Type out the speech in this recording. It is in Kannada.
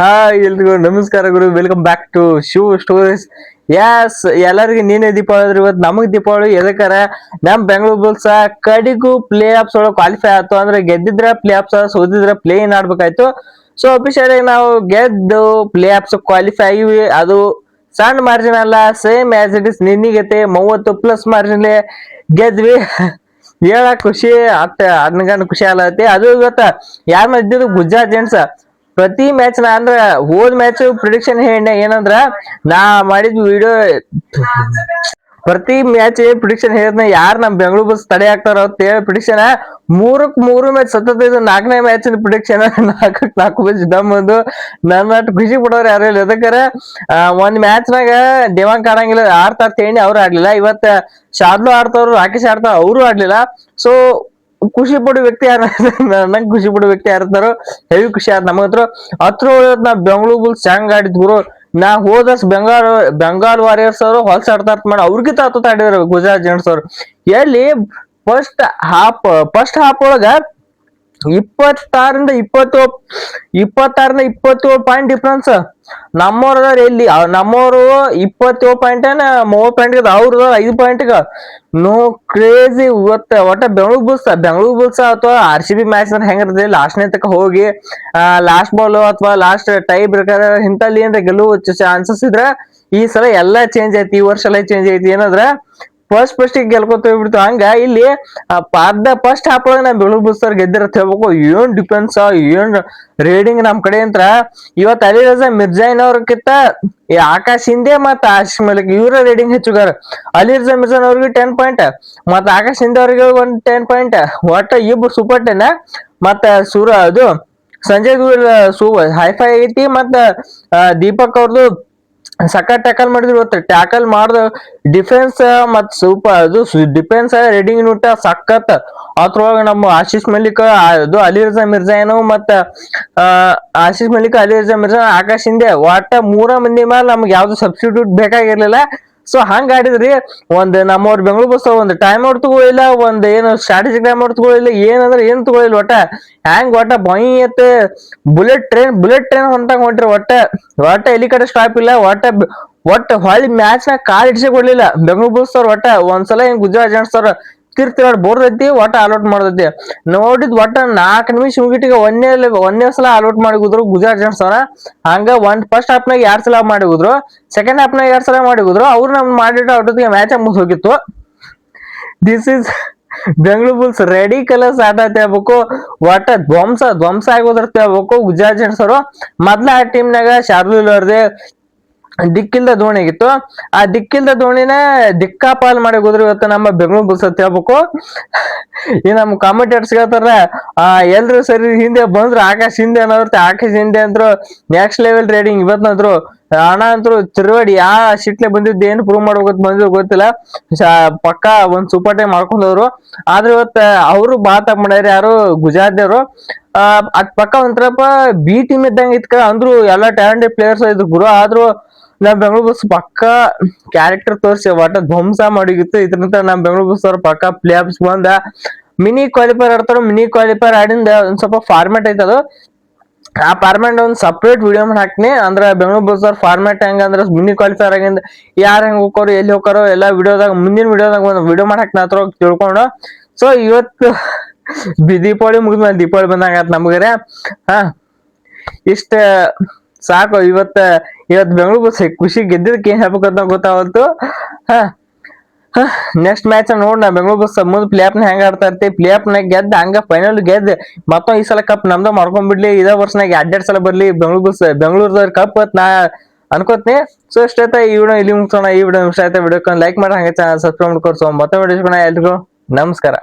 ಹಾಯ್ ಎಲ್ರಿಗೂ ನಮಸ್ಕಾರ ಗುರು. Welcome back to shoe stories yes ಎಲ್ಲರಿಗೂ ನೀನೇ ದೀಪಾವಳಿ ಇವತ್ತು ನಮಗ್ ದೀಪಾವಳಿ. ಎದಕ್ಕಾರ, ನಮ್ ಬೆಂಗಳೂರು ಬುಲ್ಸ್ ಕಡಿಗೂ ಪ್ಲೇ ಆಫ್ಸ್ ಒಳಗೆ ಕ್ವಾಲಿಫೈ ಆಯ್ತು. ಅಂದ್ರೆ ಗೆದ್ದಿದ್ರೆ ಪ್ಲೇ ಆಫ್ಸ್ ಸೋದಿದ್ರೆ ಪ್ಲೇ ಇನ್ ಆಡ್ಬೇಕಾಯ್ತು ಸೊ ಅಫಿಷಿಯಲ್ ನಾವು ಗೆದ್ದು ಪ್ಲೇ ಆಫ್ಸ್ ಕ್ವಾಲಿಫೈ ಆಗಿವಿ ಅದು ಸಣ್ಣ ಮಾರ್ಜಿನ್ ಅಲ್ಲ ಸೇಮ್ ಆಸ್ ಇಟ್ ಇಸ್ ನಿನ್ನಿಗತೆ ಮೂವತ್ತು ಪ್ಲಸ್ ಮಾರ್ಜಿನ್ ಗೆದ್ವಿ. ಹೇಳ ಖುಷಿ, ಅಟ್ಟ ಖುಷಿ ಆಗಲತ್ತಿ ಅದು ಇವತ್ತ ಯಾರ ಇದ್ದಿದ್ದು ಗುಜರಾತ್ ಜೆಂಟ್ಸ್ ಪ್ರತಿ ಮ್ಯಾಚ್ ನಾ ಅಂದ್ರ ಹೋದ್ ಮ್ಯಾಚ್ ಪ್ರಿಡಿಕ್ಷನ್ ಹೇಳ ಏನಂದ್ರ ನಾ ಮಾಡಿದ ವಿಡಿಯೋ ಪ್ರತಿ ಮ್ಯಾಚ್ ಪ್ರಿಡಿಕ್ಷನ್ ಹೇಳಿದ್ನ ಯಾರು ನಮ್ ಬೆಂಗಳೂರು ಬಸ್ ತಡೆ ಆಗ್ತಾರ ಅಂತ ಹೇಳಿ ಪ್ರಿಡಿಕ್ಷನ್ ಮೂರಕ್ ಮೂರು ಮ್ಯಾಚ್ ಸತತ ನಾಲ್ಕನೇ ಮ್ಯಾಚ್ ಪ್ರಿಡಿಕ್ಷನ್ ನಾಲ್ಕಕ್ ನಾಲ್ಕು ಮ್ಯಾಚ್ ದಮ್ ಒಂದು ನನ್ನ ಖುಷಿ ಪಡೋರು ಯಾರು ಇಲ್ಲ. ಅದಕ್ಕಾರ ಒಂದ್ ಮ್ಯಾಚ್ ನಾಗ ದೇವಾಂಗ್ ಆಡಂಗಿಲ್ಲ ಆಡ್ತಾರ ತೇಣಿ ಅವ್ರು ಆಡ್ಲಿಲ್ಲ. ಇವತ್ತ ಶಾದ್ಲು ಆಡ್ತಾವ್ರು ರಾಕೇಶ್ ಆಡ್ತಾರ ಅವರು ಆಡ್ಲಿಲ್ಲ. ಸೊ ಖುಷಿ ಪಡೋ ವ್ಯಕ್ತಿ ಯಾರ ನಂಗೆ ಖುಷಿ ಪಡೋ ವ್ಯಕ್ತಿ ಯಾರಿರ್ತಾರೋ ಹೆವಿ ಖುಷಿ ಆಯ್ತು ನಮಗ ಹತ್ರ. ನಾ ಬೆಂಗಳೂರು ಬುಲ್ಸ್ ಹೆಂಗ್ ಆಡಿದ್ ಗುರು. ನಾ ಹೋದಸ್ ಬೆಂಗಾಲ್ ಬೆಂಗಾಲ್ ವಾರಿಯರ್ಸ್ ಅವರು ಹೊಲ್ಸ್ ಆಡ್ತಾರ ಮಾಡಿ ಅವ್ರಿಗಿಂತ ಹತ್ತು ಗುಜರಾತ್ ಜೆಂಟ್ಸ್ ಅವ್ರು. ಎಲ್ಲಿ ಫಸ್ಟ್ ಹಾಫ್ ಫಸ್ಟ್ ಹಾಫ್ ಒಳಗ ಇಪ್ಪತ್ತಾರರಿಂದ ಇಪ್ಪತ್ತು ಇಪ್ಪತ್ತಾರಿಂದ ಇಪ್ಪತ್ತೇಳು ಪಾಯಿಂಟ್ ಡಿಫ್ರೆನ್ಸ್ ನಮ್ಮವ್ರ ಅದಾರ ಎಲ್ಲಿ ನಮ್ಮವರು ಇಪ್ಪತ್ತೇಳು ಪಾಯಿಂಟ್ ಏನ ಮೂವತ್ ಪಾಯಿಂಟ್ ಅವ್ರ ಐದು ಪಾಯಿಂಟ್ ನೋ ಕ್ರೇಜಿ ಇವತ್ತ, ಒಟ್ಟ ಬೆಂಗಳೂರು ಬುಲ್ಸ್ ಬೆಂಗಳೂರು ಬುಲ್ಸ್ ಅಥವಾ ಆರ್ ಸಿ ಬಿ ಮ್ಯಾಚ್ ಹೆಂಗಿರ್ತದೆ ಲಾಸ್ಟ್ನೇ ತಕ ಹೋಗಿ ಲಾಸ್ಟ್ ಬಾಲ್ ಅಥವಾ ಲಾಸ್ಟ್ ಟೈ ಬ್ರೇಕರ್ ಇಂಥಲ್ಲಿ ಏನ್ರ ಗೆಲುವು ಚಾನ್ಸಸ್ ಇದ್ರ, ಈ ಸಲ ಎಲ್ಲಾ ಚೇಂಜ್ ಐತಿ, ಈ ವರ್ಷ ಎಲ್ಲ ಚೇಂಜ್ ಐತಿ. ಏನಂದ್ರ ಫಸ್ಟ್ ಫಸ್ಟ್ ಗೆಲ್ಕೊತ ಹೋಗ್ಬಿಡ್ತು. ಹಂಗ ಇಲ್ಲಿ ಅರ್ಧ ಫಸ್ಟ್ ಹಾಫ್ ಒಳಗ ನಾ ಬೆಳು ಬುಸ್ತರ್ ಗೆದ್ದಿರತ್ ಹೇಳ್ಬೇಕು. ಏನ್ ಡಿಫೆನ್ಸ್ ಏನ್ ರೇಡಿಂಗ್ ನಮ್ ಕಡೆ ಅಂತ. ಇವತ್ ಅಲಿ ರಜಾ ಮಿರ್ಜಾಯಿನ್ ಅವ್ರಕ್ಕಿಂತ ಆಕಾಶ್ ಹಿಂದೆ ಮತ್ತ ಆಶಿಷ್ ಮಲಿಕ್ ಇವ್ರ ರೇಡಿಂಗ್ ಹೆಚ್ಚುಗಾರ ಅಲಿ ರಜಾ ಮಿರ್ಜಾನ್ ಅವ್ರಿಗೆ ಟೆನ್ ಪಾಯಿಂಟ್ ಮತ್ತ ಆಕಾಶ್ ಹಿಂದೆ ಅವ್ರಿಗೆ ಒಂದ್ ಟೆನ್ ಪಾಯಿಂಟ್ ಒಟ್ಟ ಇಬ್ರು ಸೂಪರ್ ಟೆನ್ ಮತ್ತ ಸೂರ ಅದು, ಸಂಜಯ್ ಸೂ ಹೈಫೈ ಐತಿ, ಮತ್ತ ದೀಪಕ್ ಅವ್ರದ್ದು ಸಖತ್ ಟ್ಯಾಕಲ್ ಮಾಡಿದ್ರು ಇವತ್ತು. ಟ್ಯಾಕಲ್ ಮಾಡ್ದ ಡಿಫೆನ್ಸ್ ಮತ್ ಸೂಪರ್ ಅದು ಡಿಫೆನ್ಸ್ ರೆಡಿಂಗ್ ನುಟ್ಟ ಸಖತ್. ಅದ್ರೊಳಗ ನಮ್ಮ ಆಶೀಶ್ ಮಲ್ಲಿಕ್ ಅದು ಅಲಿ ರಜಾ ಮಿರ್ಜಾ ಏನು ಮತ್ತ ಆ, ಆಶೀಶ್ ಮಲ್ಲಿಕ್ ಅಲಿ ರಜಾ ಮಿರ್ಜಾ ಆಕಾಶ್ ಹಿಂದೆ. ಒಟ್ಟ ಮೂರ ಮಂದಿ ಮೇಲೆ ನಮ್ಗೆ ಯಾವ್ದು ಸಬ್ಸ್ಟಿಟ್ಯೂಟ್ ಬೇಕಾಗಿರ್ಲಿಲ್ಲ. ಸೊ ಹಂಗ ಆಡಿದ್ರಿ, ಒಂದ್ ನಮ್ಮವ್ರ ಬೆಂಗಳೂರು ಬಸ್ ಒಂದ್ ಟೈಮ್ ಔಟ್ ತಗೊಳಿಲ್ಲ, ಒಂದ್ ಏನು ಸ್ಟ್ರಾಟಜಿಕ್ ಟೈಮ್ ಔಟ್ ತಗೊಳಿಲ್ಲ, ಏನಂದ್ರೆ ಏನ್ ತಗೊಳಿಲ್ಲ ಒಟ್ಟ. ಹ್ಯಾಂಗ್ ಒಟ್ಟ ಬೊಯ್ ಎತ್ತ ಬುಲೆಟ್ ಟ್ರೈನ್ ಬುಲೆಟ್ ಟ್ರೈನ್ ಹೊಂಟಾಗ ಹೊಂಟ್ರಿ ಒಟ್ಟ. ಒಟ್ಟ ಎಲ್ಲಿ ಕಡೆ ಸ್ಟಾಪ್ ಇಲ್ಲ, ಒಟ್ಟ ಒಟ್ಟ ಹೊಳ್ಳಿ ಮ್ಯಾಚ್ ನಾಗ ಕಾಲ್ ಇಡ್ಸಿ ಕೊಡ್ಲಿಲ್ಲ. ಬೆಂಗಳೂರು ಬುಲ್ಸ್ ಅವ್ರ ಒಟ್ಟ, ಒಂದ್ಸಲ ಹಿಂಗ್ ಗುಜರಾತ್ ಜೆಂಟ್ಸ್ ಅವ್ರ ತಿರ್ತಿರಾಡ್ ಬೋರ್ದೈತಿ, ಒಟ್ಟ ಆಲ್ಔಟ್ ಮಾಡ್ದೈತಿ. ನೋಡಿದ್ ಒಟ್ಟ ನಾಲ್ಕು ನಿಮಿಷ ಮುಗಿಟಿಗೆ ಒಂದೇ ಒಂದೇ ಸಲ ಆಲ್ಔಟ್ ಮಾಡಿ ಹೋದ್ರು ಗುಜರಾತ್ ಜನ್ಸ್ ಅವ್ರ. ಹಂಗ ಒಂದ್ ಫಸ್ಟ್ ಹಾಫ್ ನಾಗ ಎರಡ್ ಸಲ ಮಾಡಿ ಹೋದ್ರು ಸೆಕೆಂಡ್ ಹಾಫ್ ನಾಗ ಎರಡ್ ಸಲ ಮಾಡಿ ಹೋದ್ರು ಅವ್ರು ನಮ್ ಮಾಡಿಟ್ಟು ಅವ್ರೊತ್ತಿಗೆ ಮ್ಯಾಚ್ ಮುಗಿಸ್ ಹೋಗಿತ್ತು. This is Bengaluru Bulls ready colours ಆಟ ಹೇಳ್ಬೇಕು. ಒಟ್ಟ ಧ್ವಂಸ ಧ್ವಂಸ ಆಗೋದ್ರ ಹೇಳ್ಬೇಕು ಗುಜರಾತ್ ಜನ್ಸ್ ಅವರು. ಮೊದ್ಲ ಆ ಟೀಮ್ನಾಗ ಶಾರ್ದುಲ್ ಅವ್ರದೇ ದಿಕ್ಕಿಲ್ದ ದೋಣಿ ಆಗಿತ್ತು. ಆ ದಿಕ್ಕಿಲ್ದ ದೋಣಿನ ದಿಕ್ಕಾಪಾಲ್ ಮಾಡಿ ಹೋದ್ರು ಇವತ್ತು ನಮ್ಮ ಬೆಂಗಳೂರು ಬುಲ್ಸ್ ಅಂತ ಹೇಳ್ಬೇಕು. ಈ ನಮ್ಮ ಕಾಮೆಂಟೇಟರ್ಸ್ ಹೇಳ್ತಾರ, ಆ, ಎಲ್ರು ಸರಿ ಹಿಂದೆ ಬಂದ್ರು, ಆಕಾಶ್ ಹಿಂದೆ ಅನ್ನೋರ್ತ ಆಕಾಶ್ ಹಿಂದೆ ಅಂದ್ರು ನೆಕ್ಸ್ಟ್ ಲೆವೆಲ್ ರೇಡಿಂಗ್ ಇವತ್ತಂದ್ರು ಹಣ ಅಂತರು ತಿರುವಡಿ ಆ ಸಿಟ್ಲೆ ಬಂದಿದ್ದು ಏನು ಪ್ರೂವ್ ಮಾಡ್ಬೇಕಂತ ಬಂದಿದ್ದು ಗೊತ್ತಿಲ್ಲ. ಪಕ್ಕ ಒಂದ್ ಸೂಪರ್ ಟೈಮ್ ಮಾಡ್ಕೊಂಡವ್ರು ಆದ್ರೆ ಇವತ್ತ ಅವರು ತಪ್ಪ ಮಾಡ್ಯಾರ ಯಾರು ಗುಜರಾತ್ದವ್ರು. ಆ, ಅದ್ ಪಕ್ಕ ಒಂಥರಪ್ಪ ಬಿ ಟೀಮ್ ಇದ್ದಂಗೆ ಇತ್ಕ, ಅಂದ್ರು ಎಲ್ಲಾ ಟ್ಯಾಲೆಂಟೆಡ್ ಪ್ಲೇಯರ್ಸ್ ಇದ್ರು ಗುರು. ಆದ್ರೂ ನಮ್ ಬೆಂಗಳೂರು ಬಸ್ ಪಕ್ಕ ಕ್ಯಾರೆಕ್ಟರ್ ತೋರಿಸಿ, ಒಟ್ಟ ಧ್ವಂಸ ಮಾಡಿಗಿತ್ತು. ಇದ್ರಂತ ನಮ್ ಬೆಂಗಳೂರು ಬಸ್ ಅವ್ರ ಪಕ್ಕ ಪ್ಲೇ ಆಫ್ಸ್ ಬಂದ. ಮಿನಿ ಕ್ವಾಲಿಫೈರ್ ಆಡ್ತಾರ ಮಿನಿ ಕ್ವಾಲಿಫೈರ್ ಆಡಿಂದ ಒಂದ್ ಸ್ವಲ್ಪ ಫಾರ್ಮ್ಯಾಟ್ ಐತದು ಆ ಫಾರ್ಮೆಟ್ ಒಂದ್ ಸಪ್ರೇಟ್ ವಿಡಿಯೋ ಮಾಡಿ ಹಾಕ್ನಿ ಅಂದ್ರ ಬೆಂಗಳೂರು ಬಸ್ ಅವ್ರ ಫಾರ್ಮ್ಯಾಟ್ ಹೆಂಗ ಅಂದ್ರ ಮಿನಿ ಕ್ವಾಲಿಫೈರ್ ಆಗಿಂದ ಯಾರು ಹೆಂಗ್ ಹೋಗೋರು ಎಲ್ಲಿ ಹೋಗೋರು ಎಲ್ಲಾ ವಿಡಿಯೋದಾಗ ಮುಂದಿನ ವಿಡಿಯೋದಾಗ ಒಂದ್ ವಿಡಿಯೋ ಮಾಡಿ ಹಾಕ್ನ ಹತ್ರ ತಿಳ್ಕೊಂಡು. ಸೊ ಇವತ್ತು ದೀಪಾವಳಿ ಮುಗಿದ್ಮೇಲೆ ದೀಪಾವಳಿ ಬಂದಂಗ ನಮಗರೆ ಹಾ, ಇಷ್ಟ ಸಾಕು. ಇವತ್ತ ಇವತ್ ಬೆಂಗಳೂರು ಬಸ್ ಖುಷಿ ಗೆದ್ದಿದ್ದಕ್ಕೆ ಏನು ಹೇಳ್ಬೇಕಂತ ಗೊತ್ತಾವತ್ತು ಹಾ. ನೆಕ್ಸ್ಟ್ ಮ್ಯಾಚ್ ನೋಡ್ ನಾ ಬೆಂಗಳೂರು ಬಸ್ ಮುಂದ್ ಪ್ಲೇ ಆಫ್ ಹೆಂಗ್ ಆಡ್ತಾ ಇರ್ತೀವಿ ಪ್ಲೇ ನಾಗ ಗೆದ್ದ, ಹಂಗ ಫೈನಲ್ ಗೆದ್ದ. ಮತ್ತೊಂದ್ ಈ ಸಲ ಕಪ್ ನಮ್ದ ಮಾಡ್ಕೊಂಡ್ಬಿಡ್ಲಿ. ಇದೇ ವರ್ಷನಾಗ ಎರಡೆರಡ್ ಸಲ ಬರ್ಲಿ ಬೆಂಗಳೂರು ಬಸ್ ಬೆಂಗಳೂರದವ್ರ ಕಪ್ ನಾ ಅನ್ಕೋತೀನಿ. ಸೊ ಇಷ್ಟೈತೆ ಈ ವಿಡಿಯೋ? ಇಲ್ಲಿ ಮುಗಿಸೋಣ. ಈ ವಿಡಿಯೋ ಇಷ್ಟ ಆಯ್ತಾ? ವಿಡಿಯೋಕ್ಕೆ ಲೈಕ್ ಮಾಡಿ. ಹಂಗೆ ಚಾನಲ್ ಸಬ್ಸ್ಕ್ರೈಬ್ ಮಾಡ್ಕೊಡ್ಸೋ. ಮತ್ತೆ ವಿಡಿಯೋ ಎಲ್ರಿಗೂ. ನಮಸ್ಕಾರ.